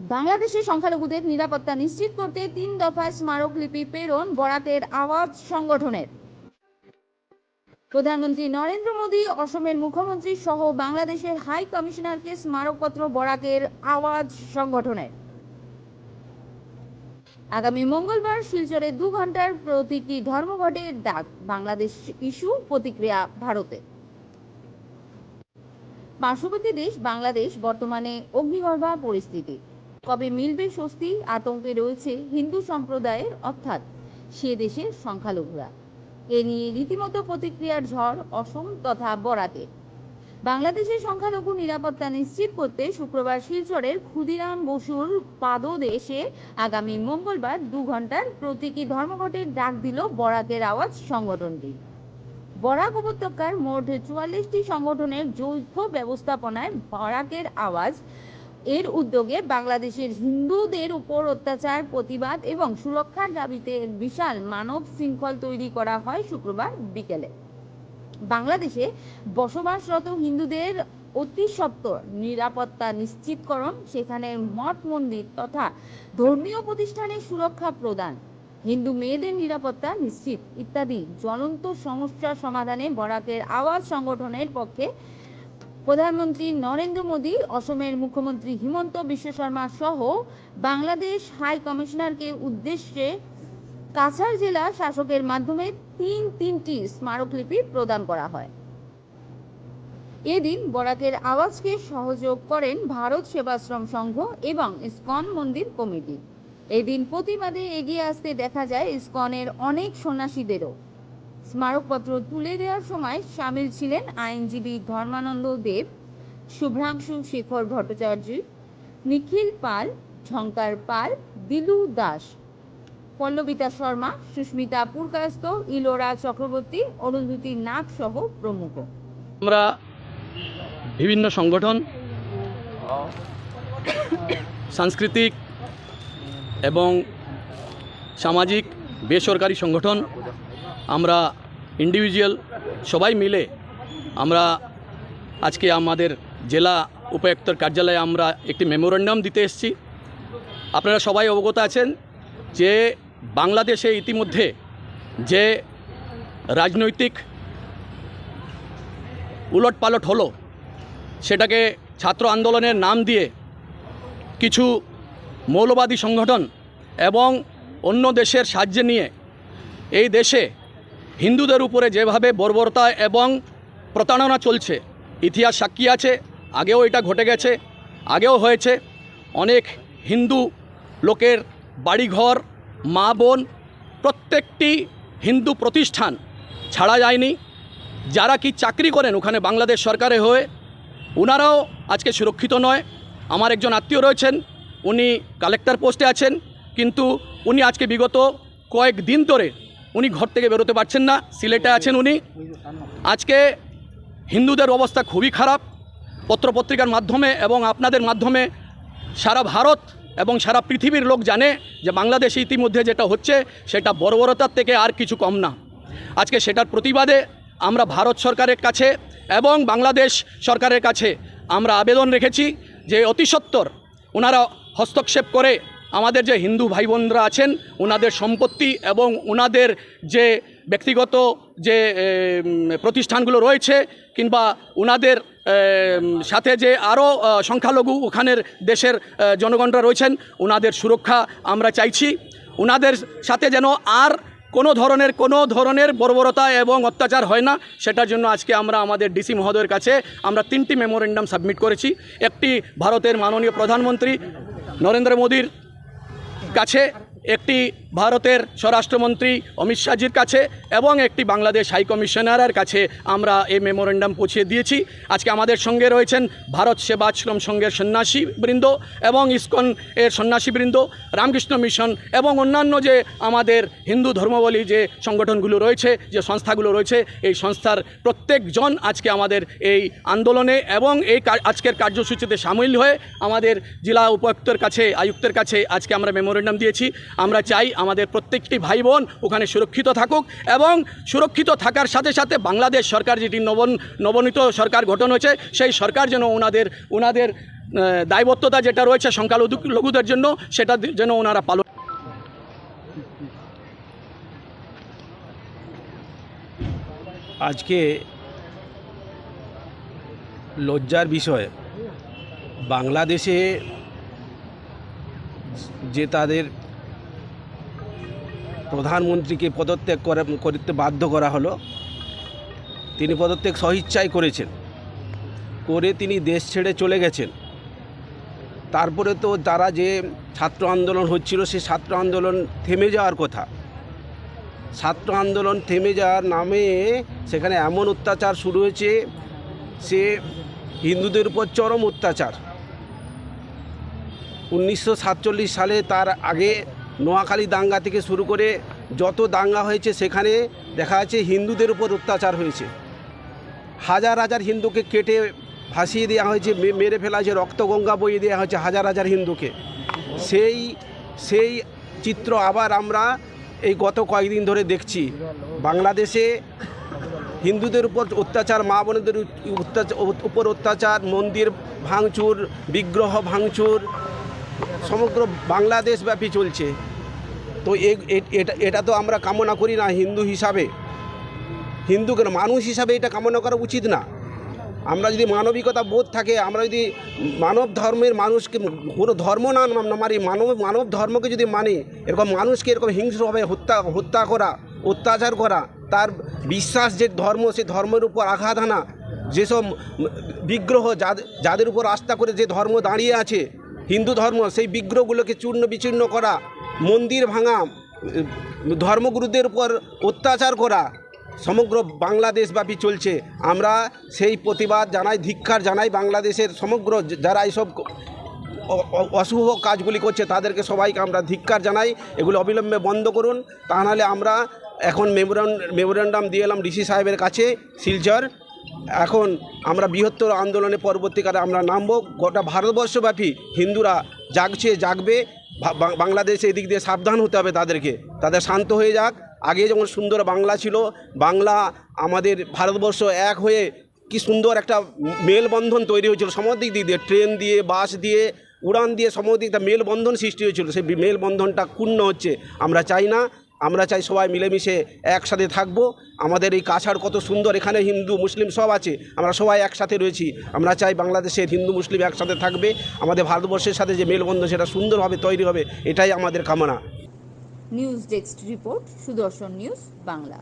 বাংলাদেশের সংখ্যালঘুদের নিরাপত্তা নিশ্চিত করতে তিন দফায় স্মারকলিপি প্রেরণ বরাতের আওয়াজ সংগঠনের। প্রধানমন্ত্রী নরেন্দ্র মোদী, অসমের মুখ্যমন্ত্রী সহ বাংলাদেশের হাই কমিশনারকে স্মারকপত্র বরাকের আওয়াজ সংগঠনের। আগামী মঙ্গলবার শিলচরে দু ঘণ্টার প্রতীকী ধর্মঘটের ডাক, বাংলাদেশ ইস্যু প্রতিক্রিয়া ভারতে। পার্শ্ববর্তী দেশ বাংলাদেশ, বর্তমানে অগ্নিগর্ভা পরিস্থিতি। কবে মিলবে স্বস্তি, আতঙ্কে রয়েছে হিন্দু সম্প্রদায়ের, অর্থাৎ সে দেশের সংখ্যালঘুরা। এ নিয়ে রীতিমতো প্রতিক্রিয়ার ঝড় অসম তথা বরাকে বাংলাদেশের সংখ্যালঘু নিরাপত্তা নিশ্চিত করতে শুক্রবার শিলচরের ক্ষুদিরাম বসুর পাদদেশে আগামী মঙ্গলবার দু ঘণ্টার প্রতীকী ধর্মঘটের ডাক দিল বরাকের আওয়াজ সংগঠনটি। বরাক উপত্যকার মোট চুয়াল্লিশটি সংগঠনের যৌথ ব্যবস্থাপনায় বরাকের আওয়াজ এর উদ্যোগে বাংলাদেশের হিন্দুদের উপর অত্যাচার, প্রতিবাদ এবং সুরক্ষার দাবিতে বিশাল মানব শৃঙ্খল তৈরি করা হয় শুক্রবার বিকেলে। বাংলাদেশে বসবাসরত হিন্দুদের অতি সত্বর নিরাপত্তা নিশ্চিতকরণ, সেখানে মঠ, মন্দির তথা ধর্মীয় প্রতিষ্ঠানের সুরক্ষা প্রদান, হিন্দু মেয়েদের নিরাপত্তা নিশ্চিত ইত্যাদি জ্বলন্ত সমস্যা সমাধানে বরাকের আওয়াজ সংগঠনের পক্ষে প্রধানমন্ত্রী নরেন্দ্র মোদী, অসমের মুখ্যমন্ত্রী হিমন্ত বিশ্ব শর্মা সহ বাংলাদেশ হাই কমিশনারকে উদ্দেশ্যে কাছাড় জেলা শাসকের মাধ্যমে তিন তিনটি স্মারকলিপি প্রদান করা হয়। এদিন বরাকের আওয়াজকে সহযোগ করেন ভারত সেবাশ্রম সংঘ এবং ইসকন মন্দির কমিটি। এদিন প্রতিবাদে এগিয়ে আসতে দেখা যায় ইসকনের অনেক সন্ন্যাসীদেরও। স্মারকপত্র তুলে দেওয়ার সময় সামিল ছিলেন আইনজীবী ধর্মানন্দ দেব, শুভ্রাংশু শেখর ভট্টাচার্য, নিখিল পাল ঝঙ্কার পাল, দিলু দাস, পল্লবিতা শর্মা, সুস্মিতা পুরকায়স্ত ইলোরা চক্রবর্তী, অরুন্ধতী নাগ সহ প্রমুখ। আমরা বিভিন্ন সংগঠন, সাংস্কৃতিক এবং সামাজিক বেসরকারি সংগঠন আমরা ইন্ডিভিজুয়াল সবাই মিলে আমরা আজকে আমাদের জেলা উপায়ুক্তর কার্যালয়ে আমরা একটি মেমোরেন্ডাম দিতে এসেছি। আপনারা সবাই অবগত আছেন যে বাংলাদেশে ইতিমধ্যে যে রাজনৈতিক উলটপালট হলো, সেটাকে ছাত্র আন্দোলনের নাম দিয়ে কিছু মৌলবাদী সংগঠন এবং অন্য দেশের সাহায্যে নিয়ে এই দেশে হিন্দুদের উপরে যেভাবে বর্বরতা এবং প্রতারণা চলছে, ইতিহাস সাক্ষী আছে, আগেও এটা ঘটে গেছে, আগেও হয়েছে। অনেক হিন্দু লোকের বাড়িঘর, মা বোন, প্রত্যেকটি হিন্দু প্রতিষ্ঠান ছাড়া যায়নি। যারা কি চাকরি করেন ওখানে বাংলাদেশ সরকারে হয়ে ওনারাও আজকে সুরক্ষিত নয়। আমার একজন আত্মীয় রয়েছেন, উনি কালেক্টর পোস্টে আছেন, কিন্তু উনি আজকে বিগত কয়েক দিন ধরে উনি ঘর থেকে বেরোতে পারছেন না, সিলেটে আছেন উনি। আজকে হিন্দুদের অবস্থা খুবই খারাপ, পত্রপত্রিকার মাধ্যমে এবং আপনাদের মাধ্যমে সারা ভারত এবং সারা পৃথিবীর লোক জানে যে বাংলাদেশে ইতিমধ্যে যেটা হচ্ছে, সেটা বর্বরতার থেকে আর কিছু কম না। আজকে সেটার প্রতিবাদে আমরা ভারত সরকারের কাছে এবং বাংলাদেশ সরকারের কাছে আমরা আবেদন রেখেছি যে অতি সত্বর ওনারা হস্তক্ষেপ করে আমাদের যে হিন্দু ভাই বোনরা আছেন ওনাদের সম্পত্তি এবং ওনাদের যে ব্যক্তিগত যে প্রতিষ্ঠানগুলো রয়েছে, কিংবা ওনাদের সাথে যে আরও সংখ্যালঘু ওখানের দেশের জনগণরা রয়েছেন ওনাদের সুরক্ষা আমরা চাইছি। ওনাদের সাথে যেন আর কোনো ধরনের কোনো ধরনের বর্বরতা এবং অত্যাচার হয় না, সেটার জন্য আজকে আমরা আমাদের ডিসি মহোদয়ের কাছে আমরা তিনটি মেমোরেন্ডাম সাবমিট করেছি। একটি ভারতের মাননীয় প্রধানমন্ত্রী নরেন্দ্র মোদীর কাছে একটি ভারতের স্বরাষ্ট্রমন্ত্রী অমিত শাহজির কাছে এবং একটি বাংলাদেশ হাই কমিশনারের কাছে আমরা এই মেমোরেন্ডাম পৌঁছে দিয়েছি। আজকে আমাদের সঙ্গে রয়েছেন ভারত সেবাশ্রম সংঘের সন্ন্যাসী বৃন্দ এবং ইসকন এর সন্ন্যাসী বৃন্দ, রামকৃষ্ণ মিশন এবং অন্যান্য যে আমাদের হিন্দু ধর্মাবলী যে সংগঠনগুলো রয়েছে, যে সংস্থাগুলো রয়েছে, এই সংস্থার প্রত্যেকজন আজকে আমাদের এই আন্দোলনে এবং এই আজকের কার্যসূচিতে সামিল হয়ে আমাদের জেলা উপায়ুক্তের কাছে, আয়ুক্তের কাছে আজকে আমরা মেমোরেন্ডাম দিয়েছি। আমরা চাই আমাদের প্রত্যেকটি ভাই বোন ওখানে সুরক্ষিত থাকুক এবং সুরক্ষিত থাকার সাথে সাথে বাংলাদেশ সরকার যেটি নবন, নবনীত সরকার গঠন হয়েছে, সেই সরকার যেন ওনাদের ওনাদের দায়বদ্ধতা যেটা রয়েছে সংখ্যালঘু লঘুদের জন্য, সেটা যেন ওনারা পালন আজকে লজ্জার বিষয়, বাংলাদেশে যে তাদের প্রধানমন্ত্রীকে পদত্যাগ করা, করতে বাধ্য করা হলো। তিনি পদত্যাগ স্বইচ্ছায় করেছেন। করে তিনি দেশ ছেড়ে চলে গেছেন। তারপরে তো তারা যে ছাত্র আন্দোলন হচ্ছিল সেই ছাত্র আন্দোলন থেমে যাওয়ার কথা। ছাত্র আন্দোলন থেমে যাওয়ার নামে সেখানে এমন অত্যাচার শুরু হয়েছে, সে হিন্দুদের উপর চরম অত্যাচার। উনিশশো সাতচল্লিশ সালে তার আগে নোয়াখালী দাঙ্গা থেকে শুরু করে যত দাঙ্গা হয়েছে সেখানে দেখা যাচ্ছে হিন্দুদের উপর অত্যাচার হয়েছে। হাজার হাজার হিন্দুকে কেটে ভাসিয়ে দেওয়া হয়েছে মেরে ফেলা হয়েছে, রক্তগঙ্গা বইয়ে দেওয়া হয়েছে হাজার হাজার হিন্দুকে। সেই সেই চিত্র আবার আমরা এই গত কয়েকদিন ধরে দেখছি। বাংলাদেশে হিন্দুদের উপর অত্যাচার, মা বোনেদের উপর অত্যাচার, মন্দির ভাঙচুর, বিগ্রহ ভাঙচুর সমগ্র বাংলাদেশ ব্যাপী চলছে। তো এটা এটা তো আমরা কামনা করি না হিন্দু হিসাবে। হিন্দু কেন? মানুষ হিসাবে এটা কামনা করা উচিত না। আমরা যদি মানবিকতা বোধ থাকে, আমরা যদি মানব ধর্মের মানুষকে, কোনো ধর্ম না না মারি মানব মানব ধর্মকে যদি মানি, এরকম মানুষকে এরকম হিংস্রভাবে হত্যা হত্যা করা, অত্যাচার করা, তার বিশ্বাস যে ধর্ম, সে ধর্মের উপর আঘাত আনা, যেসব বিগ্রহ যাদের উপর আস্থা করে যে ধর্ম দাঁড়িয়ে আছে হিন্দু ধর্ম, সেই বিগ্রহগুলোকে চূর্ণ বিচূর্ণ করা, মন্দির ভাঙা, ধর্মগুরুদের উপর অত্যাচার করা, সমগ্র বাংলাদেশব্যাপী চলছে। আমরা সেই প্রতিবাদ জানাই ধিক্ষার জানাই বাংলাদেশের সমগ্র যারা এইসব অশুভ কাজগুলি করছে, তাদেরকে সবাইকে আমরা ধিক্ষার জানাই। এগুলো অবিলম্বে বন্ধ করুন। তা নাহলে আমরা এখন মেমোরান মেমোরান্ডাম দিয়ে এলাম ডিসি সাহেবের কাছে, শিলচর। এখন আমরা বৃহত্তর আন্দোলনে পরবর্তীকালে আমরা নামবো। গোটা ভারতবর্ষব্যাপী হিন্দুরা জাগছে, জাগবে। বাংলাদেশ এদিক দিয়ে সাবধান হতে হবে তাদেরকে। তাদের শান্ত হয়ে যাক। আগে যেমন সুন্দর বাংলা ছিল, বাংলা আমাদের ভারতবর্ষ এক হয়ে কি সুন্দর একটা মেলবন্ধন তৈরি হয়েছিল। সমদিক দিক দিয়ে ট্রেন দিয়ে, বাস দিয়ে, উড়ান দিয়ে সমদিক দিয়ে মেলবন্ধন সৃষ্টি হয়েছিল। সেই মেলবন্ধনটা ক্ষুণ্ণ হচ্ছে। আমরা চাই না আমরা চাই সবাই মিলেমিশে একসাথে থাকব। আমাদের এই কাছাড় কত সুন্দর, এখানে হিন্দু, মুসলিম সব আছে। আমরা সবাই একসাথে রয়েছি। আমরা চাই বাংলাদেশের হিন্দু, মুসলিম একসাথে থাকবে। আমাদের ভারতবর্ষের সাথে যে মেলবন্ধ সেটা সুন্দরভাবে তৈরি হবে, এটাই আমাদের কামনা। News desk report, Sudarshan news, Bangla.